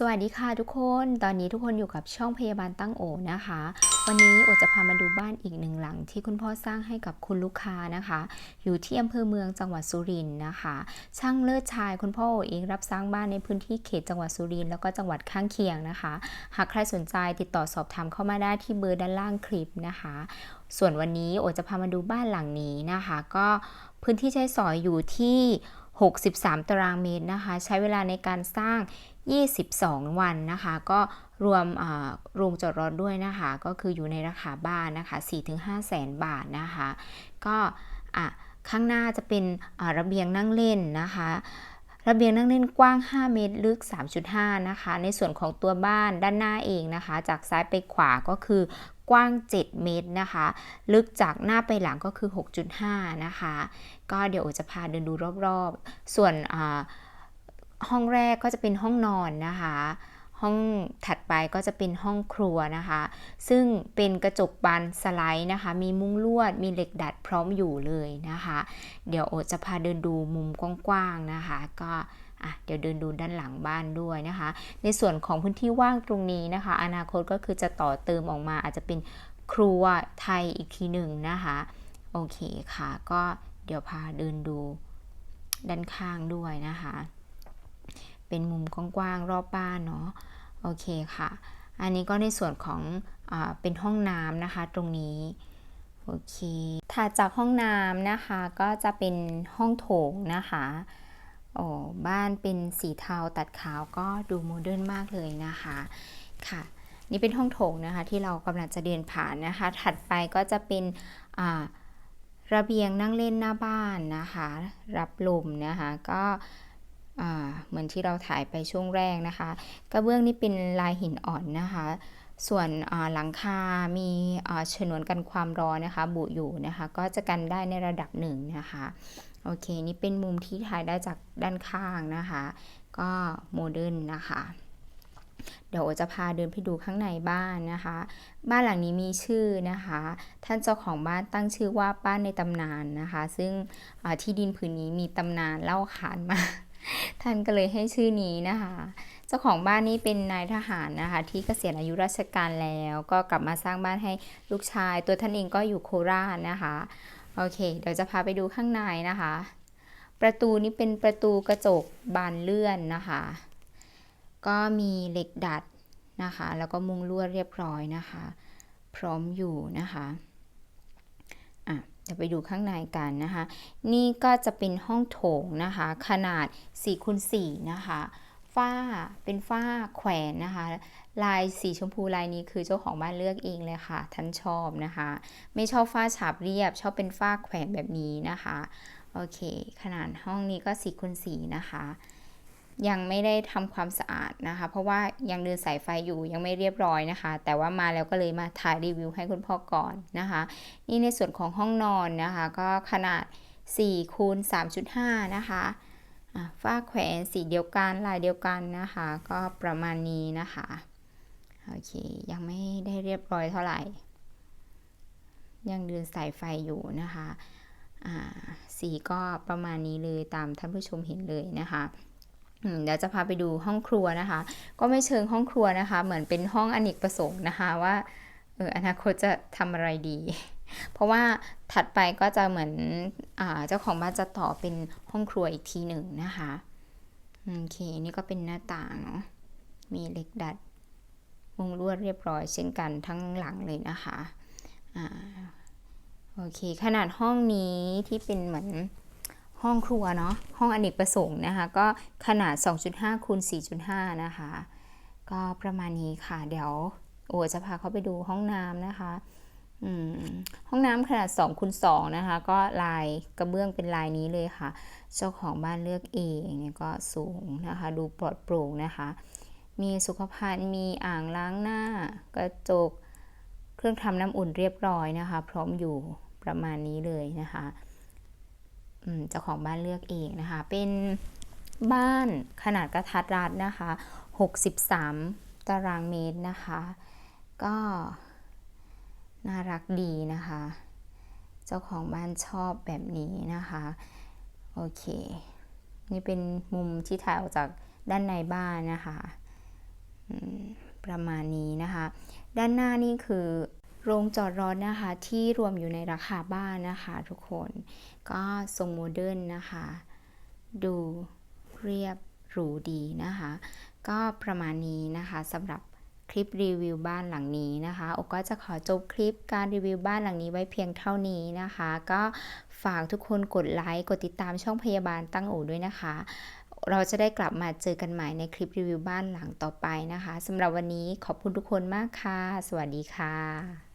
สวัสดีค่ะทุกคน ตอนนี้ทุกคนอยู่กับช่องพยาบาลตั้งโอนะคะ วันนี้โอจะพามาดูบ้านอีกหนึ่งหลังที่คุณพ่อสร้างให้กับคุณลูกค้านะคะ อยู่ที่อำเภอเมืองจังหวัดสุรินทร์นะคะ ช่างเลิศชายคุณพ่อโอเองรับสร้างบ้านในพื้นที่เขตจังหวัดสุรินทร์แล้วก็จังหวัดข้างเคียงนะคะ หากใครสนใจติดต่อสอบถามเข้ามาได้ที่เบอร์ด้านล่างคลิปนะคะ ส่วนวันนี้โอจะพามาดูบ้านหลังนี้นะคะ ก็พื้นที่ใช้สอยอยู่ที่ 63 ตารางเมตรนะคะ ใช้เวลาในการสร้าง 22 วันนะคะ ก็รวมโรงจอดรถด้วยนะคะ ก็คืออยู่ในราคาบ้านนะคะ 4-5 แสนบาทนะคะ ก็ข้างหน้าจะเป็นระเบียงนั่งเล่นนะคะ ระเบียงนั่งเล่นกว้าง 5 เมตรลึก 3.5 นะคะ ในส่วนของตัวบ้านด้านหน้าเองนะคะ จากซ้ายไปขวาก็คือกว้าง 7 เมตรนะคะ ลึกจากหน้าไปหลังก็คือ 6.5 นะคะ ก็เดี๋ยวจะพาเดินดูรอบๆ ส่วนห้องแรกก็จะเป็นห้องนอนนะคะ ห้องถัดไปก็จะเป็นห้องครัวนะคะ ซึ่งเป็นกระจกบานสไลด์นะคะ มีมุ้งลวด มีเหล็กดัดพร้อมอยู่เลยนะคะ เดี๋ยวโอจะพาเดินดูมุมกว้างๆนะคะ ก็อะเดี๋ยวเดินดูด้านหลังบ้านด้วยนะคะ ในส่วนของพื้นที่ว่างตรงนี้นะคะ อนาคตก็คือจะต่อเติมออกมา อาจจะเป็นครัวไทยอีกทีหนึ่งนะคะ โอเคค่ะ ก็เดี๋ยวพาเดินดูด้านข้างด้วยนะคะ เป็นมุมกว้างๆรอบบ้านเนาะโอเคค่ะ อันนี้ก็ในส่วนของอเป็นห้องน้ำนะคะตรงนี้โอเคถัดจากห้องน้ำนะคะก็จะเป็นห้องโถงนะคะโอ้บ้านเป็นสีเทาตัดขาวก็ดูโมเดิร์นมากเลยนะคะค่ะ นี่เป็นห้องโถงนะคะที่เรากำลังจะเดินผ่านนะคะ ถัดไปก็จะเป็นระเบียงนั่งเล่นหน้าบ้านนะคะ รับลมนะคะ ก็ เหมือนที่เราถ่ายไปช่วงแรกนะคะ กระเบื้องนี่เป็นลายหินอ่อนนะคะ ส่วนหลังคา มีฉนวนกันความร้อนนะคะ บุอยู่นะคะ ก็จะกันได้ในระดับหนึ่งนะคะ โอเค นี่เป็นมุมที่ถ่ายได้จากด้านข้างนะคะ ก็โมเดิร์นนะคะเดี๋ยวจะพาเดินไปดูข้างในบ้านนะคะ บ้านหลังนี้มีชื่อนะคะ ท่านเจ้าของบ้านตั้งชื่อว่าบ้านในตำนานนะคะ ซึ่งที่ดินผืนนี้มีตำนานเล่าขานมา ท่านก็เลยให้ชื่อนี้นะคะ เจ้าของบ้านนี้เป็นนายทหารนะคะ ที่เกษียณอายุราชการแล้ว ก็กลับมาสร้างบ้านให้ลูกชาย ตัวท่านเองก็อยู่โคราชนะคะ โอเค เดี๋ยวจะพาไปดูข้างในนะคะ ประตูนี้เป็นประตูกระจกบานเลื่อนนะคะ ก็มีเหล็กดัดนะคะ แล้วก็มุงลวดเรียบร้อยนะคะ พร้อมอยู่นะคะ ดี๋ยวไปดูข้างในกันนะคะ นี่ก็จะเป็นห้องโถงนะคะ ขนาด4คูณ4นะคะฝ้าเป็นฝ้าแขวนนะคะ ลายสีชมพูลายนี้คือเจ้าของบ้านเลือกเองเลยค่ะท่านชอบนะคะ ไม่ชอบฝ้าฉาบเรียบ ชอบเป็นฝ้าแขวนแบบนี้นะคะ โอเค ขนาดห้องนี้ก็4คูณ4นะคะ ยังไม่ได้ทำความสะอาดนะคะ เพราะว่ายังเดินสายไฟอยู่ยังไม่เรียบร้อยนะคะ แต่ว่ามาแล้วก็เลยมาถ่ายรีวิวให้คุณพ่อก่อนนะคะ นี่ในส่วนของห้องนอนนะคะ ก็ขนาด4คูณ3.5 นะคะฝ้าแขวนสีเดียวกันลายเดียวกันนะคะ ก็ประมาณนี้นะคะโอเคยังไม่ได้เรียบร้อยเท่าไหร่ ยังเดินสายไฟอยู่นะคะสีก็ประมาณนี้เลยตามท่านผู้ชมเห็นเลยนะคะ เดี๋ยวจะพาไปดูห้องครัวนะคะ ก็ไม่เชิงห้องครัวนะคะ เหมือนเป็นห้องอเนกประสงค์นะคะว่าเอออนาคตจะทำอะไรดี เพราะว่าถัดไปก็จะเหมือนอเจ้าของบ้านจะต่อเป็นห้องครัวอีกทีหนึ่งนะคะโอเคนี่ก็เป็นหน้าต่างเนาะมีเหล็กดัดมุงลวดเรียบร้อยเช่นกันทั้งหลังเลยนะคะอ่าโอเคขนาดห้องนี้ที่เป็นเหมือน ห้องครัวเนาะห้องอเนกประสงค์นะคะ ก็ขนาด 2.5คูณ4.5 นะคะ ก็ประมาณนี้ค่ะ เดี๋ยวโอจะพาเขาไปดูห้องน้ำนะคะห้องน้ำขนาด2คูณ2นะคะ ก็ลายกระเบื้องเป็นลายนี้เลยค่ะ เจ้าของบ้านเลือกเองเนี่ยก็สูงนะคะ ดูปลอดโปร่งนะคะ มีสุขภัณฑ์มีอ่างล้างหน้ากระจก เครื่องทำน้ำอุ่นเรียบร้อยนะคะ พร้อมอยู่ประมาณนี้เลยนะคะ เจ้าของบ้านเลือกเองนะคะ เป็นบ้านขนาดกระทัดรัดนะคะ 63 ตารางเมตรนะคะ ก็น่ารักดีนะคะ เจ้าของบ้านชอบแบบนี้นะคะ โอเค นี่เป็นมุมที่ถ่ายออกจากด้านในบ้านนะคะประมาณนี้นะคะ ด้านหน้านี่คือ โรงจอดรถนะคะที่รวมอยู่ในราคาบ้านนะคะทุกคนก็ทรงโมเดิร์นนะคะ ดูเรียบหรูดีนะคะ ก็ประมาณนี้นะคะสำหรับคลิปรีวิวบ้านหลังนี้นะคะโอก็จะขอจบคลิปการรีวิวบ้านหลังนี้ไว้เพียงเท่านี้นะคะ ก็ฝากทุกคนกดไลค์กดติดตามช่องพยาบาลตั้งโอด้วยนะคะ เราจะได้กลับมาเจอกันใหม่ในคลิปรีวิวบ้านหลังต่อไปนะคะสำหรับวันนี้ขอบคุณทุกคนมากค่ะ สวัสดีค่ะ